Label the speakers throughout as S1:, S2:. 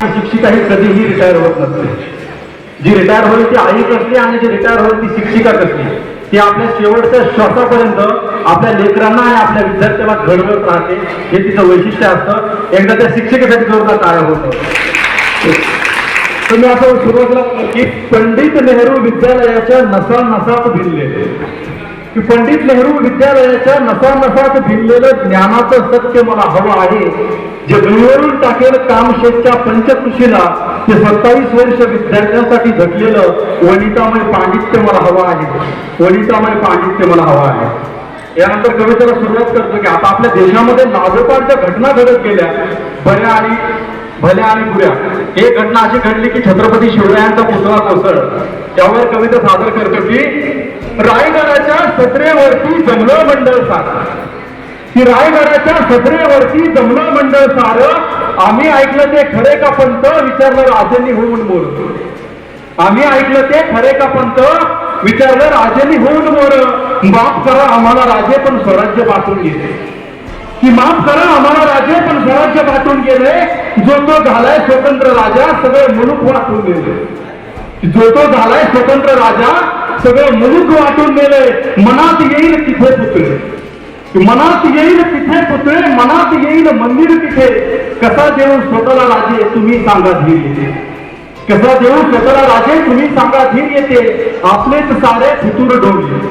S1: शिक्षिका ही कधीही रिटायर होत नसते. जी रिटायर होईल ती आई कसली आणि जी रिटायर होईल ती शिक्षिका कसली ती आपल्या शेवटच्या श्वासापर्यंत आपल्या लेकरांना आणि आपल्या विद्यार्थ्यांना घडवत राहते. हे तिचं वैशिष्ट्य असतं. एकदा त्या शिक्षिकेसाठी जोरदार काय होतं. तर मी असं सुरुवातीला की पंडित नेहरू विद्यालयाच्या नसा नसात भिनले की पंडित नेहरू विद्यालयाच्या नसा नसात भिनलेलं ज्ञानाचं सत्य मला हवं आहे. जे गणवरून टाकेल कामशेतच्या पंचकृषीला ते सत्तावीस वर्ष विद्यार्थ्यांसाठी झटलेलं वनितामय पांडित्य मला हवं आहे. वनितामय पांडित्य मला हवं आहे. यानंतर कवितेला सुरुवात करतो की आता आपल्या देशामध्ये लागोपाठ घटना घडत गेल्या बऱ्या आणि भल्या आणि बुऱ्या. एक घटना अशी घडली की छत्रपती शिवरायांचा पुतळा कोसळ त्यावर कविता सादर करतो की रायगडाच्या सत्रेवरती जमलं मंडळ सार. की रायगडाच्या सत्रेवरती जमलं मंडळ सार आम्ही ऐकलं ते खरे का पंत? विचारलं राजेंनी होऊन बोल आम्ही ऐकलं ते खरे का पंत? विचारलं राजेंनी होऊन बोल माफ करा आम्हाला राजे पण स्वराज्य पाठवून गेले. की माफ करा आम्हाला राजे पण स्वराज्य पाठवून गेले. जो तो झालाय स्वतंत्र राजा सगळे मुलूक वाटून गेले. जो तो झालाय स्वतंत्र राजा सगळे मुलूक वाटून गेले मनात येईल तिथे पुतळे. मनात येईल तिथे पुतळे, मनात येईल मंदिर तिथे. कसा देऊ स्वतःला राजे, तुम्ही सांगा धीर येते. कसा देऊ स्वतःला राजे, तुम्ही सांगा धीर येते. आपलेच सारे फितूर डोंगी.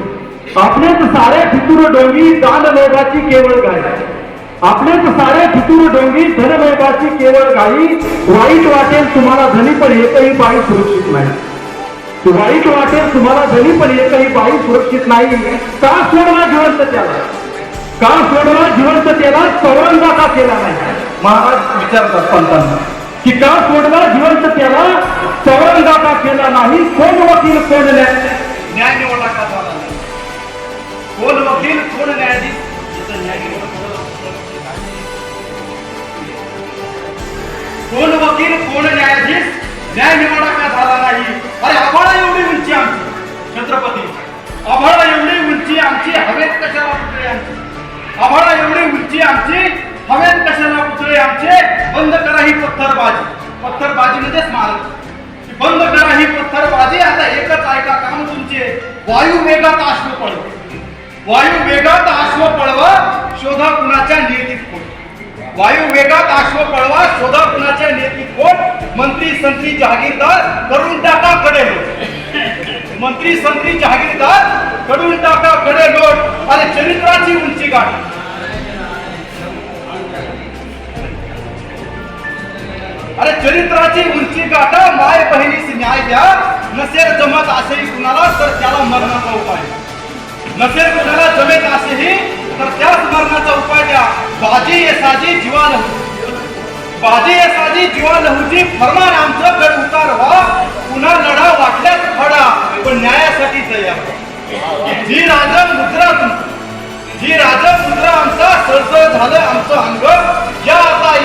S1: आपलेच सारे फितूर डोंगी दान लोकाची केवळ गाय आपलेच सारे फितूर डोंगी धन लोकाची केवळ गाई. वाईट वाटेल तुम्हाला धनी, पण एकही बाई सुरक्षित नाही. वाईट वाटेल तुम्हाला जरी पण येत ही बाई सुरक्षित नाही. का सोडला जिवंत त्याला? का सोडला जिवंत त्याला? चौरंगा का केला नाही? महाराज विचारतात पंतांना की का सोडला जिवंत त्याला? चौरंगा का केला नाही? कोण वकील कोण न्याय?
S2: न्याय निवडला का झाला कोण वकील कोण न्यायाधीश? कोण वकील कोण न्यायाधीश? न्याय निवडा का झाला नाही. अरे आभाळा एवढी उंची आमची. छत्रपती आभाळा एवढी उंची आमची हवेत कशाला पुतळे आमची? आभाळा एवढी उंची आमची हवेत कशाला पुतळे आमचे? बंद करा ही पत्थरबाजी. पत्थरबाजी म्हणजे स्मारक. बंद करा ही पत्थरबाजी. आता एकच ऐका काम तुमचे. वायू वेगात अश्व पळव. वायू वेगात अश्व पळवा शोधा कुणाच्या नियतीत कोण वायू वेगात अश्व पळवा शोधा कुणाच्या नेती कोण मंत्री संत्री जहागीरदार करून टाका कडे लोट. मंत्री संत्री जहागीरदार करून टाका कडे लोट. आणि चरित्राची उंची गाठ अरे चरित्राची उंची गाठा माय बहिणीस न्याय द्या. नसेल जमत असेही कुणाला तर त्याला मरणाचा उपाय. नसेल कुणाला जमेत असेही तर त्याच मरणाचा उपाय द्या. बाजे ये जीवा लहू हो। बाजे ये जीवा लहूची हो फरमान आमचं गड उतारवा
S1: हो। पुन्हा लढा वाटल्यास खडा पण न्यायासाठी तयार जी राजा मुद्रा जी राजा मुद्रा आमचा सरसर झालं आमचं अंग। या आता